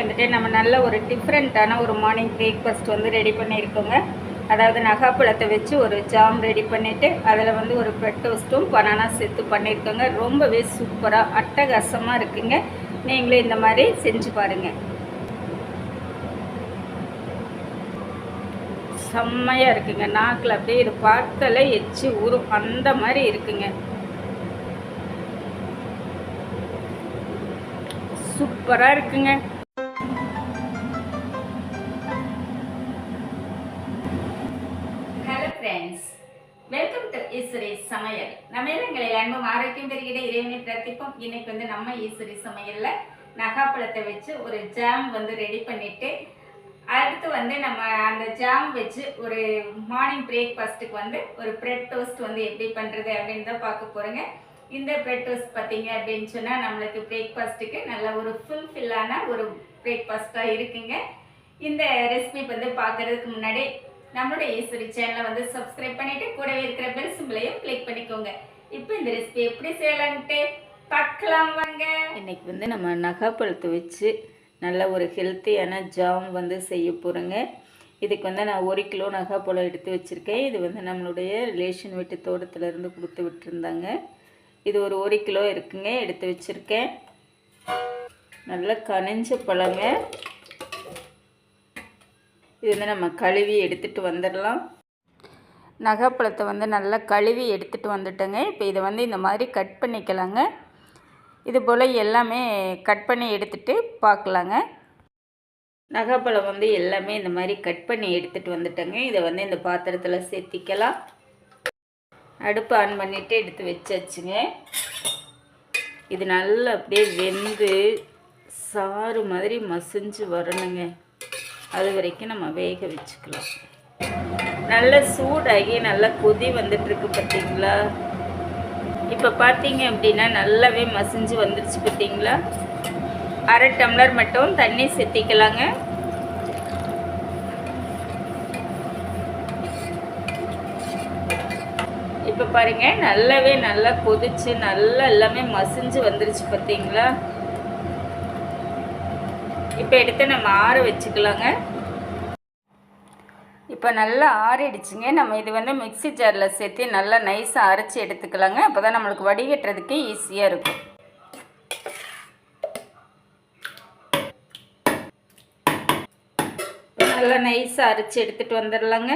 வந்துட்டு நம்ம நல்ல ஒரு டிஃப்ரெண்ட்டான ஒரு மார்னிங் பிரேக்ஃபாஸ்ட் வந்து ரெடி பண்ணியிருக்கோங்க. அதாவது நகாப்பழத்தை வச்சு ஒரு ஜாம் ரெடி பண்ணிவிட்டு அதில் வந்து ஒரு ப்ரெட் டோஸ்ட்டும் பனானா சேர்த்து பண்ணியிருக்கோங்க. ரொம்பவே சூப்பராக அட்டகாசமாக இருக்குங்க. நீங்களே இந்த மாதிரி செஞ்சு பாருங்கள் செம்மையாக இருக்குங்க. நாக்கில் அப்படியே இது பார்த்தாலே எச்சி ஊறும். அந்த மாதிரி இருக்குங்க. சூப்பராக இருக்குங்க. ஈஸ்வரி சமையல். நம்ம எங்களை அன்பும் ஆரோக்கியம் பெருகிட இறைவனை பிரார்த்திப்போம் இன்னைக்கு வந்து நம்ம ஈஸ்வரி சமையலில் நகாப்பழத்தை வச்சு ஒரு ஜாம் வந்து ரெடி பண்ணிட்டு அடுத்து வந்து நம்ம அந்த ஜாம் வச்சு ஒரு மார்னிங் பிரேக்ஃபாஸ்ட்டுக்கு வந்து ஒரு ப்ரெட் டோஸ்ட் வந்து எப்படி பண்ணுறது அப்படின்னு தான் பார்க்க போகிறோங்க இந்த ப்ரெட் டோஸ்ட் பார்த்தீங்க அப்படின்னு சொன்னால் நம்மளுக்கு பிரேக்ஃபாஸ்ட்டுக்கு நல்ல ஒரு ஃபுல்ஃபில்லான ஒரு பிரேக்ஃபாஸ்ட்டாக இருக்குங்க. இந்த ரெசிபி வந்து பார்க்கறதுக்கு முன்னாடி நம்மளுடைய ஈஸ்வரி சேனலை வந்து சப்ஸ்கிரைப் பண்ணிட்டு கூடவே இருக்கிற பெல் சிம்பிளையும் கிளிக் பண்ணிக்கோங்க. இப்போ இந்த ரெசிபி எப்படி செய்யலான்ட்டு பார்க்கலாம் வாங்க. இன்னைக்கு வந்து நம்ம நகைப்பழுத்து வச்சு நல்ல ஒரு ஹெல்த்தியான ஜாம் வந்து செய்ய போகிறோங்க இதுக்கு வந்து நான் ஒரு கிலோ நகைப்பழம் எடுத்து வச்சுருக்கேன். இது வந்து நம்மளுடைய ரிலேஷன் வீட்டு தோட்டத்திலேருந்து கொடுத்து விட்டுருந்தாங்க. இது ஒரு ஒரு கிலோ இருக்குங்க எடுத்து வச்சுருக்கேன். நல்லா கனிஞ்ச பழங்க. இது வந்து நம்ம கழுவி எடுத்துகிட்டு வந்துடலாம். நகைப்பழத்தை வந்து நல்லா கழுவி எடுத்துகிட்டு வந்துட்டேங்க. இப்போ இதை வந்து இந்த மாதிரி கட் பண்ணிக்கலாங்க. இது போல் எல்லாமே கட் பண்ணி எடுத்துகிட்டு பார்க்கலாங்க. நகைப்பழம் வந்து எல்லாமே இந்த மாதிரி கட் பண்ணி எடுத்துகிட்டு வந்துட்டேங்க. இதை வந்து இந்த பாத்திரத்தில் சேர்த்திக்கலாம் அடுப்பு ஆன் பண்ணிவிட்டு எடுத்து வச்சாச்சுங்க. இது நல்லா அப்படியே வெந்து சாறு மாதிரி மசிஞ்சு வரணுங்க. அது வரைக்கும் நம்ம வேக வச்சுக்கலாம். நல்ல சூடாகி நல்லா கொதி வந்துட்டுருக்கு பார்த்தீங்களா? இப்போ பார்த்தீங்க அப்படின்னா நல்லாவே மசிஞ்சு வந்துருச்சு பார்த்தீங்களா? அரை டம்ளர் மட்டும் தண்ணி செத்திக்கலாங்க இப்போ பாருங்கள் நல்லாவே நல்லா கொதிச்சு நல்லா எல்லாமே மசிஞ்சு வந்துருச்சு பார்த்தீங்களா? இப்போ எடுத்து நம்ம ஆற வச்சுக்கலாங்க. இப்போ நல்லா ஆறிடுச்சுங்க. நம்ம இது வந்து மிக்ஸி ஜாரில் சேர்த்து நல்லா நைஸாக அரைச்சி எடுத்துக்கலாங்க. அப்போ தான் நம்மளுக்கு வடிகட்டுறதுக்கு ஈஸியாக இருக்கும். நல்லா நைஸாக அரைச்சி எடுத்துகிட்டு வந்துடலாங்க.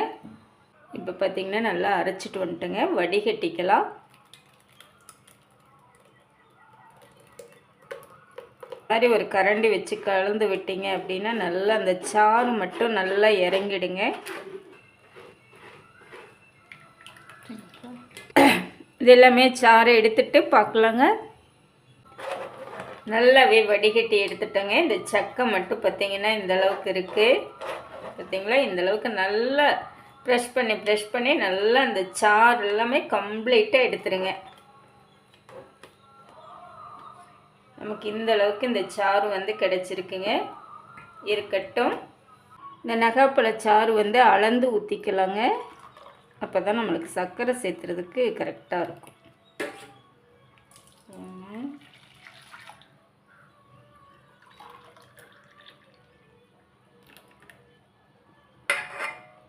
இப்போ பார்த்திங்கன்னா நல்லா அரைச்சிட்டு வந்துட்டுங்க. வடிகட்டிக்கலாம். மாதிரி ஒரு கரண்டி வச்சு கலந்து விட்டீங்க அப்படின்னா நல்லா அந்த சாறு மட்டும் நல்லா இறங்கிடுங்க. இது எல்லாமே சாறு எடுத்துட்டு பார்க்கலாங்க. நல்லாவே வடிகட்டி எடுத்துட்டோங்க. இந்த சக்கை மட்டும் பார்த்தீங்கன்னா இந்த அளவுக்கு இருக்குது பார்த்தீங்களா? இந்த அளவுக்கு நல்லா ப்ரெஷ் பண்ணி ப்ரெஷ் பண்ணி நல்லா அந்த சாறு எல்லாமே கம்ப்ளீட்டாக எடுத்துருங்க. நமக்கு இந்த அளவுக்கு இந்த சாறு வந்து கிடச்சிருக்குங்க. இருக்கட்டும். இந்த நகாப்பழ சாறு வந்து அளந்து ஊற்றிக்கலாங்க அப்போ தான் நம்மளுக்கு சர்க்கரை சேர்த்துறதுக்கு கரெக்டாக இருக்கும்.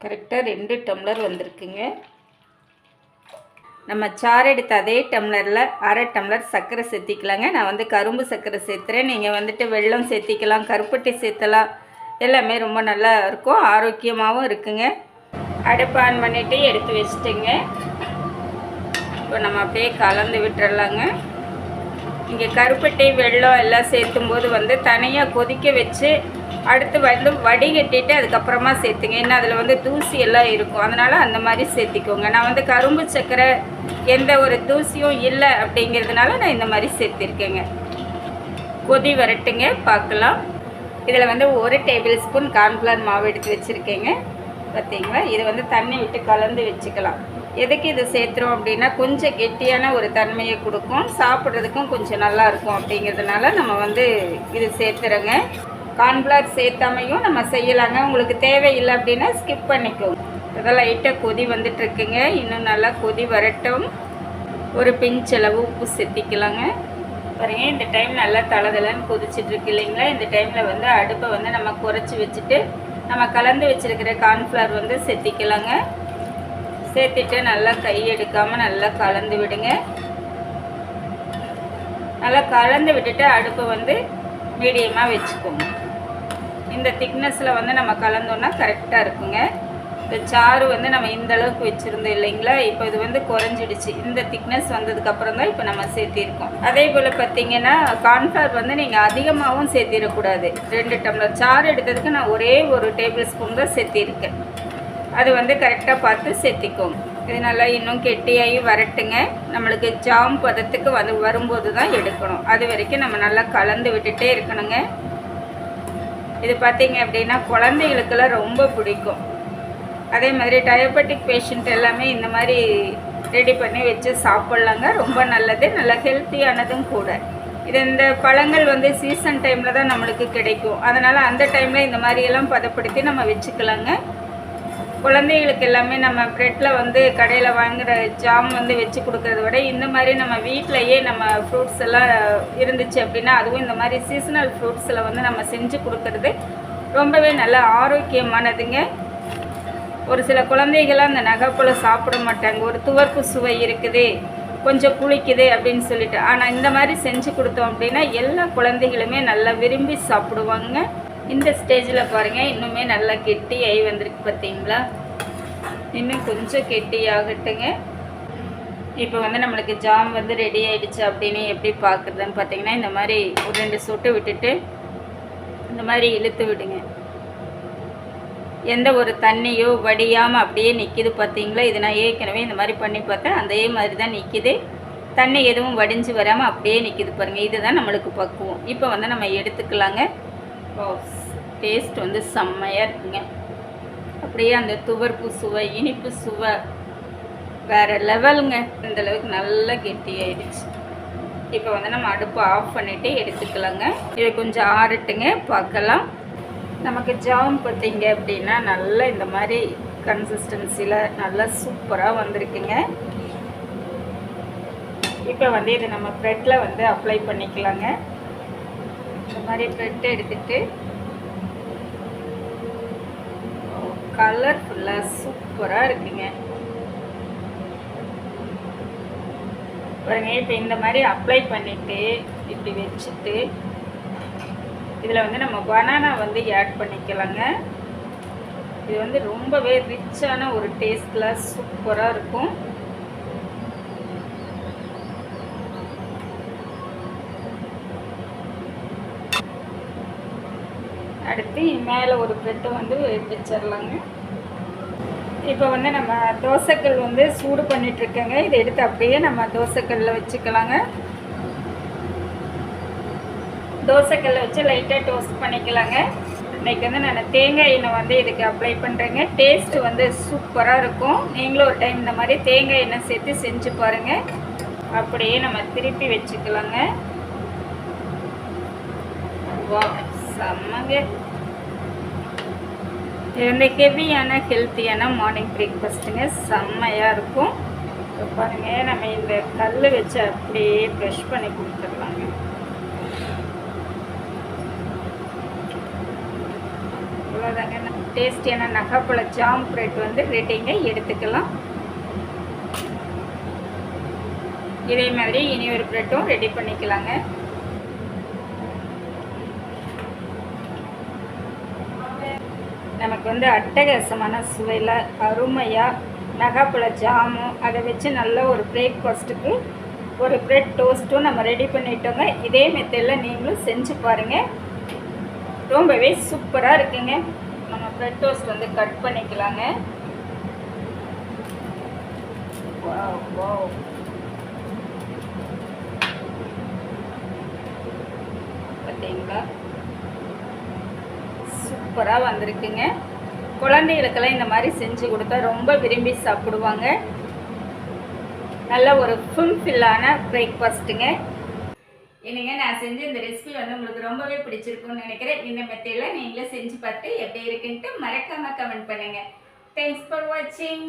கரெக்டாக ரெண்டு டம்ளர் வந்திருக்குங்க. நம்ம சாறு எடுத்த அதே டம்ளரில் அரை டம்ளர் சர்க்கரை சேர்த்திக்கலாங்க. நான் வந்து கரும்பு சர்க்கரை சேர்த்துறேன். நீங்கள் வந்துட்டு வெள்ளம் சேர்த்திக்கலாம் கருப்பட்டி சேர்த்தலாம். எல்லாமே ரொம்ப நல்லா இருக்கும். ஆரோக்கியமாகவும் இருக்குங்க. அடுப்பு ஆன் பண்ணிவிட்டு எடுத்து வச்சுட்டுங்க. இப்போ நம்ம அப்படியே கலந்து விட்டுறலாங்க. இங்கே கருப்பட்டி வெள்ளம் எல்லாம் சேர்த்தும் போது வந்து தனியாக கொதிக்க வச்சு அடுத்து வந்து வடிகட்டிட்டு அதுக்கப்புறமா சேர்த்துங்க. ஏன்னா அதில் வந்து தூசி எல்லாம் இருக்கும். அதனால் அந்த மாதிரி சேர்த்திக்கோங்க. நான் வந்து கரும்பு சக்கரை எந்த ஒரு தூசியும் இல்லை அப்படிங்கிறதுனால நான் இந்த மாதிரி சேர்த்திருக்கேங்க. கொதி வரட்டுங்க. பார்க்கலாம். இதில் வந்து ஒரு டேபிள் ஸ்பூன் கார்ன்ஃப்ளவர் மாவு எடுத்து வச்சுருக்கேங்க. பார்த்தீங்களா இது வந்து தண்ணி விட்டு கலந்து வச்சுக்கலாம். எதுக்கு இது சேர்த்துறோம் அப்படின்னா கொஞ்சம் கெட்டியான ஒரு தன்மையை கொடுக்கும். சாப்பிட்றதுக்கும் கொஞ்சம் நல்லாயிருக்கும் அப்படிங்கிறதுனால நம்ம வந்து இது சேர்த்துறோங்க. கார்ன்ஃப்ளவர் சேர்த்தாமையும் நம்ம செய்யலாங்க. உங்களுக்கு தேவையில்லை அப்படின்னா ஸ்கிப் பண்ணிக்கோங்க. இதெல்லாம் லைட்டாக கொதி வந்துட்டுருக்குங்க. இன்னும் நல்லா கொதி வரட்டும். ஒரு பிஞ்சளவு உப்பு சேர்த்திக்கலாங்க. பாருங்க இந்த டைம் நல்லா தளதளன்னு கொதிச்சிட்டு இல்லைங்களா? இந்த டைமில் வந்து அடுப்பை வந்து நம்ம குறைச்சி வச்சுட்டு நம்ம கலந்து வச்சுருக்கிற கார்ன்ஃப்ளவர் வந்து செத்திக்கலாங்க சேர்த்துட்டு நல்லா கை எடுக்காமல் நல்லா கலந்து விடுங்க. நல்லா கலந்து விட்டுட்டு அடுப்பை வந்து மீடியமாக வச்சுக்கோங்க. இந்த திக்னஸில் வந்து நம்ம கலந்தோன்னா கரெக்டாக இருக்குங்க. இந்த சாறு வந்து நம்ம இந்த அளவுக்கு வச்சுருந்தோம் இல்லைங்களா? இப்போ இது வந்து குறைஞ்சிடுச்சு. இந்த திக்னஸ் வந்ததுக்கப்புறம் தான் இப்போ நம்ம சேர்த்திருக்கோம். அதே போல் பார்த்தீங்கன்னா கார்ன்ஃப்ளவர் வந்து நீங்கள் அதிகமாகவும் சேர்த்திடக்கூடாது. ரெண்டு டம்ளர். சாறு எடுத்ததுக்கு நான் ஒரே ஒரு டேபிள் ஸ்பூன் தான் சேர்த்திருக்கேன். அது வந்து கரெக்டாக பார்த்து செத்திக்கும். இது நல்லா இன்னும் கெட்டியாகி வரட்டுங்க. நம்மளுக்கு ஜாம் பதத்துக்கு வந்து வரும்போது தான் எடுக்கணும். அது வரைக்கும் நம்ம நல்லா கலந்து விட்டுட்டே இருக்கணுங்க. இது பார்த்திங்க அப்படின்னா குழந்தைகளுக்கெல்லாம் ரொம்ப பிடிக்கும். அதே மாதிரி டயபெட்டிக் பேஷண்ட் எல்லாமே இந்த மாதிரி ரெடி பண்ணி வச்சு சாப்பிட்லாங்க. ரொம்ப நல்லது நல்ல ஹெல்த்தியானதும் கூட. இது இந்த பழங்கள் வந்து சீசன் டைமில் தான் நம்மளுக்கு கிடைக்கும். அதனால் அந்த டைமில் இந்த மாதிரியெல்லாம் பதப்படுத்தி நம்ம வச்சுக்கலாங்க. குழந்தைகளுக்கு எல்லாமே நம்ம ப்ரெட்டில் வந்து கடையில் வாங்குகிற ஜாம் வந்து வச்சு கொடுக்கறத விட இந்த மாதிரி நம்ம வீட்டிலையே நம்ம ஃப்ரூட்ஸ் எல்லாம் இருந்துச்சு அப்படின்னா அதுவும் இந்த மாதிரி சீசனல் ஃப்ரூட்ஸில் வந்து நம்ம செஞ்சு கொடுக்கறது ரொம்பவே நல்ல ஆரோக்கியமானதுங்க. ஒரு சில குழந்தைகள்லாம் அந்த நகைப்பழம் சாப்பிட மாட்டாங்க. ஒரு துவர்ப்பு சுவை இருக்குது கொஞ்சம் புளிக்குது அப்படின்னு சொல்லிட்டு. ஆனால் இந்த மாதிரி செஞ்சு கொடுத்தோம் அப்படின்னா எல்லா குழந்தைகளுமே நல்லா விரும்பி சாப்பிடுவாங்க. இந்த ஸ்டேஜில் பாருங்கள் இன்னுமே நல்லா கெட்டியாகி வந்திருக்கு பார்த்தீங்களா? இன்னும் கொஞ்சம் கெட்டியாகட்டுங்க. இப்போ வந்து நம்மளுக்கு ஜாம் வந்து ரெடி ஆகிடுச்சு அப்படின்னு எப்படி பார்க்குறதுன்னு பார்த்தீங்கன்னா இந்த மாதிரி ஒரு ரெண்டு சொட்டு விட்டுட்டு இந்த மாதிரி இழுத்து விடுங்க. எந்த ஒரு தண்ணியோ வடியாமல் அப்படியே நிற்கிது பார்த்தீங்களா? இது நான் ஏற்கனவே இந்த மாதிரி பண்ணி பார்த்தேன். அதே மாதிரி தான் நிற்கிது தண்ணி எதுவும் வடிஞ்சு வராமல் அப்படியே நிற்கிது பாருங்கள் இதுதான் நம்மளுக்கு பக்குவம். இப்போ வந்து நம்ம எடுத்துக்கலாங்க. டேஸ்ட் வந்து செம்மையாக இருக்குங்க. அப்படியே அந்த துவர்ப்பு சுவை இனிப்பு சுவை வேறு லெவலுங்க. இந்தளவுக்கு நல்லா கெட்டியாயிடுச்சு. இப்போ வந்து நம்ம அடுப்பை ஆஃப் பண்ணிவிட்டு எடுத்துக்கலாங்க. இதை கொஞ்சம் ஆறட்டுங்க பார்க்கலாம். நமக்கு ஜாம் பார்த்தீங்க அப்படின்னா நல்லா இந்த மாதிரி கன்சிஸ்டன்சியில் நல்லா சூப்பராக வந்திருக்குங்க. இப்போ வந்து இதை நம்ம ப்ரெட்டில் வந்து அப்ளை பண்ணிக்கலாங்க. மாதிரி த்ரெட் எடுத்துட்டு கலர்ஃபுல்லாக சூப்பராக இருக்குங்க. பாருங்க இப்போ இந்த மாதிரி அப்ளை பண்ணிவிட்டு இப்படி வச்சுட்டு இதில் வந்து நம்ம பனானா வந்து ஆட் பண்ணிக்கலாங்க. இது வந்து ரொம்பவே ரிச்சான ஒரு டேஸ்டில் சூப்பராக இருக்கும். அடுத்து மேலே ஒரு ப்ரெட்டை வந்து வச்சிடலாங்க. இப்போ வந்து நம்ம தோசைக்கல் வந்து சூடு பண்ணிகிட்ருக்கேங்க இதை எடுத்து அப்படியே நம்ம தோசைக்கல்லில் வச்சுக்கலாங்க. தோசைக்கல்ல வச்சு லைட்டாக டோஸ்ட் பண்ணிக்கலாங்க. இன்றைக்கி வந்து நான் தேங்காய் எண்ணெய் வந்து இதுக்கு அப்ளை பண்ணுறேங்க டேஸ்ட்டு வந்து சூப்பராக இருக்கும். நீங்களும் ஒரு டைம் இந்த மாதிரி தேங்காய் எண்ணெய் சேர்த்து செஞ்சு பாருங்கள் அப்படியே நம்ம திருப்பி வச்சுக்கலாங்க. வா செம்மங்க இது வந்து ஹெவியான ஹெல்த்தியான மார்னிங் பிரேக்ஃபாஸ்ட்டுங்க செம்மையாக இருக்கும். இப்போ பாருங்கள் நம்ம இந்த கல் வச்சு அப்படியே ப்ரெஷ் பண்ணி கொடுத்துடலாங்க. இவ்வளோதாங்க டேஸ்டியான நகைப்பழ ஜாம் பிரெட் வந்து ரெடிங்க எடுத்துக்கலாம். இதே மாதிரி இனி ஒரு பிரெட்டும் ரெடி பண்ணிக்கலாங்க. நமக்கு வந்து அட்டகாசமான சுவையில் அருமையாக நகாப்பழ ஜாமும் அதை வச்சு நல்ல ஒரு பிரேக்ஃபாஸ்ட்டுக்கு ஒரு ப்ரெட் டோஸ்ட்டும் நம்ம ரெடி பண்ணிட்டோங்க. இதே மெத்தடில் நீங்களும் செஞ்சு பாருங்கள் ரொம்பவே சூப்பராக இருக்குங்க. நம்ம ப்ரெட் டோஸ்ட் வந்து கட் பண்ணிக்கலாங்க. பார்த்தீங்களா சூப்பராக வந்திருக்குங்க. குழந்தைகளுக்கெல்லாம் இந்த மாதிரி செஞ்சு கொடுத்தா ரொம்ப விரும்பி சாப்பிடுவாங்க. நல்ல ஒரு ஃபுல்ஃபில்லான பிரேக்ஃபாஸ்ட்டுங்க என்னங்க நான் செஞ்ச இந்த ரெசிபி வந்து உங்களுக்கு ரொம்பவே பிடிச்சிருக்கும்னு நினைக்கிறேன். இந்த மெத்தடில் நீங்களே செஞ்சு பார்த்து எப்படி இருக்குன்ட்டு மறக்காமல் கமெண்ட் பண்ணுங்கள் தேங்க்ஸ் ஃபார் வாட்சிங்